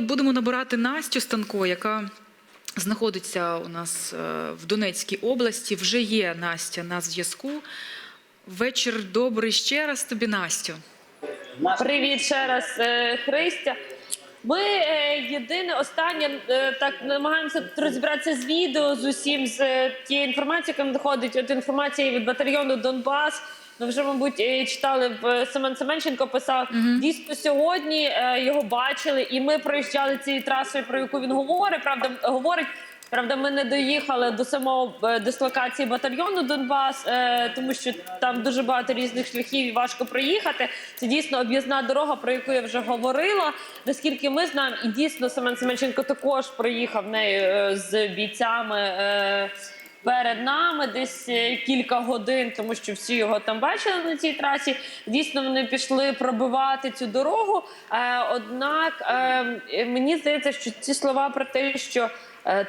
будемо набирати Настю Станко, яка знаходиться у нас е, в Донецькій області. Вже є Настя на зв'язку. Вечір добрий ще раз тобі, Настю. Привіт ще раз, е, Христя. Ми е, єдине останнє е, так намагаємося розібратися з відео з усім з е, інформації, інформацією, яка надходить. От інформація від батальйону Донбас. Ми вже, мабуть, читали в Семен Семенченко писав. Дійсно, сьогодні його бачили, і ми проїжджали цією трасою, про яку він говорить. Правда, говорить. Правда, ми не доїхали до самого е, дислокації батальйону Донбас, е, тому що там дуже багато різних шляхів і важко проїхати. Це дійсно об'їзна дорога, про яку я вже говорила. Наскільки ми знаємо, і дійсно Семен Семенченко також проїхав нею е, з бійцями. Перед нами десь кілька годин, тому що всі його там бачили на цій трасі. Дійсно, вони пішли пробивати цю дорогу. Однак мені здається, що ці слова про те, що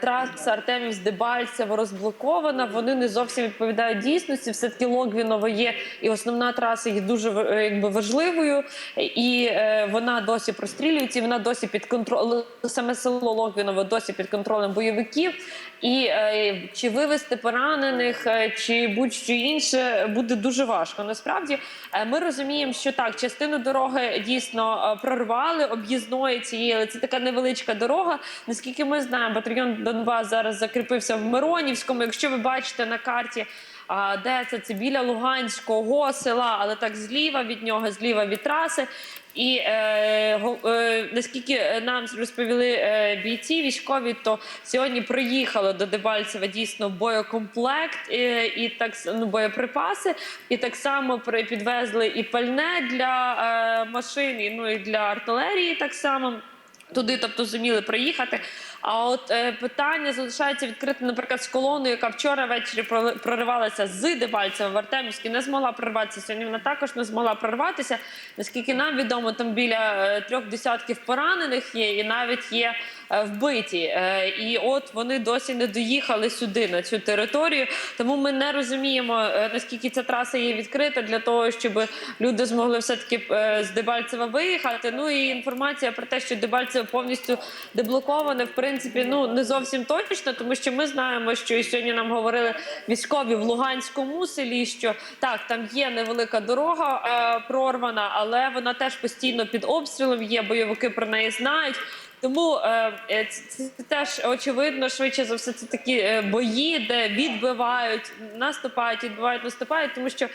траса Артемів з Дебальцево розблокована, вони не зовсім відповідають дійсності. Все таки Логвіново є, і основна траса є дуже е, якби важливою, і е, вона досі прострілюється. і Вона досі під контролем саме село Логвіново досі під контролем бойовиків. І е, чи вивести поранених, е, чи будь-що інше буде дуже важко. Насправді е, ми розуміємо, що так, частину дороги дійсно е, прорвали об'їзної цієї, це така невеличка дорога. Наскільки ми знаємо, батальйон Донбас зараз закріпився в Миронівському. Якщо ви бачите на карті. Де це? Це біля Луганського села, але так зліва від нього, зліва від траси. І е, е, наскільки нам розповіли е, бійці військові, то сьогодні приїхало до Дебальцева дійсно боєкомплект е, і так ну, боєприпаси, і так само при- підвезли і пальне для е, машин, і, ну і для артилерії так само. Туди, тобто, зуміли приїхати. А от е, питання залишається відкритим, наприклад, з колоною, яка вчора ввечері проривалася з Дебальцева в Артемівській, не змогла прорватися. Сьогодні вона також не змогла прорватися. Наскільки нам відомо, там біля е, трьох десятків поранених є, і навіть є вбиті. Е, і от вони досі не доїхали сюди на цю територію. Тому ми не розуміємо е, наскільки ця траса є відкрита для того, щоб люди змогли все таки з Дебальцева виїхати. Ну і інформація про те, що Дебальцево повністю деблоковане, в принципі, ну не зовсім точно, тому що ми знаємо, що і сьогодні нам говорили військові в Луганському селі, що так, там є невелика дорога е, прорвана, але вона теж постійно під обстрілом є. Бойовики про неї знають. Тому е, е, це, теж очевидно, швидше за все, це такі е, бої, де відбивають, наступають, відбивають, наступають, тому що.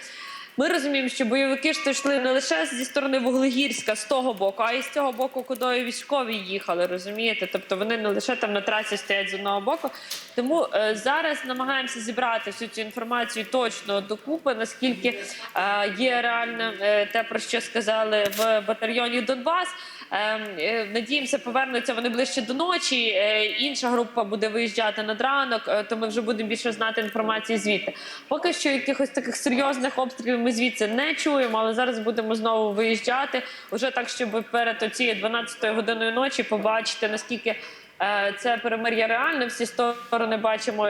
Ми розуміємо, що бойовики ж то йшли не лише зі сторони Вуглегірська, з того боку, а й з цього боку, куди військові їхали, розумієте? Тобто вони не лише там на трасі стоять з одного боку. Тому е, зараз намагаємося зібрати всю цю інформацію точно докупи, наскільки е, є реально е, те, про що сказали в батальйоні Донбас. Е, е, Надіємося, повернуться вони ближче до ночі. Е, Інша група буде виїжджати над ранок, е, то ми вже будемо більше знати інформації звідти. Поки що якихось таких серйозних обстрілів ми звідси не чуємо, але зараз будемо знову виїжджати уже так, щоб перед цією 12 годиною ночі побачити наскільки. Це перемир'я реальне. Всі сторони бачимо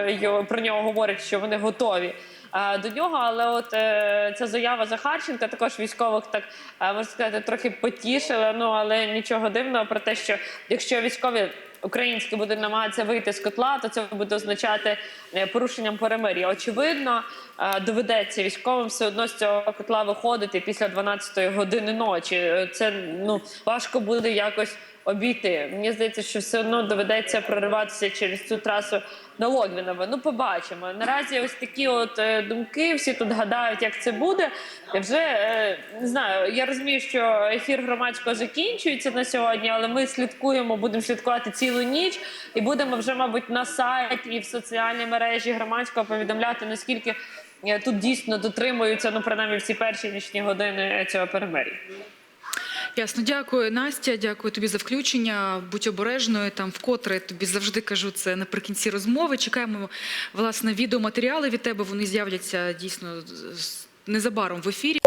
про нього говорять, що вони готові до нього. Але от е, ця заява Захарченка також військових так е, можна сказати трохи потішила. Ну але нічого дивного про те, що якщо військові українські будуть намагатися вийти з котла, то це буде означати е, порушенням перемир'я. Очевидно, е, доведеться військовим все одно з цього котла виходити після 12-ї години ночі. Е, Це ну важко буде якось обійти. Мені здається, що все одно доведеться прориватися через цю трасу на Логвіново. Ну, побачимо. Наразі ось такі от е, думки. Всі тут гадають, як це буде. Вже е, не знаю. Я розумію, що ефір громадського закінчується на сьогодні, але ми слідкуємо, будемо слідкувати цілу ніч і будемо вже, мабуть, на сайті і в соціальній мережі громадського повідомляти наскільки. е, Тут дійсно дотримуються, ну принаймні всі перші нічні години цього перемир'я. Ясно, дякую, Настя. Дякую тобі за включення. Будь обережною. Там вкотре тобі завжди кажу це наприкінці розмови. Чекаємо власне відеоматеріали від тебе. Вони з'являться дійсно незабаром в ефірі.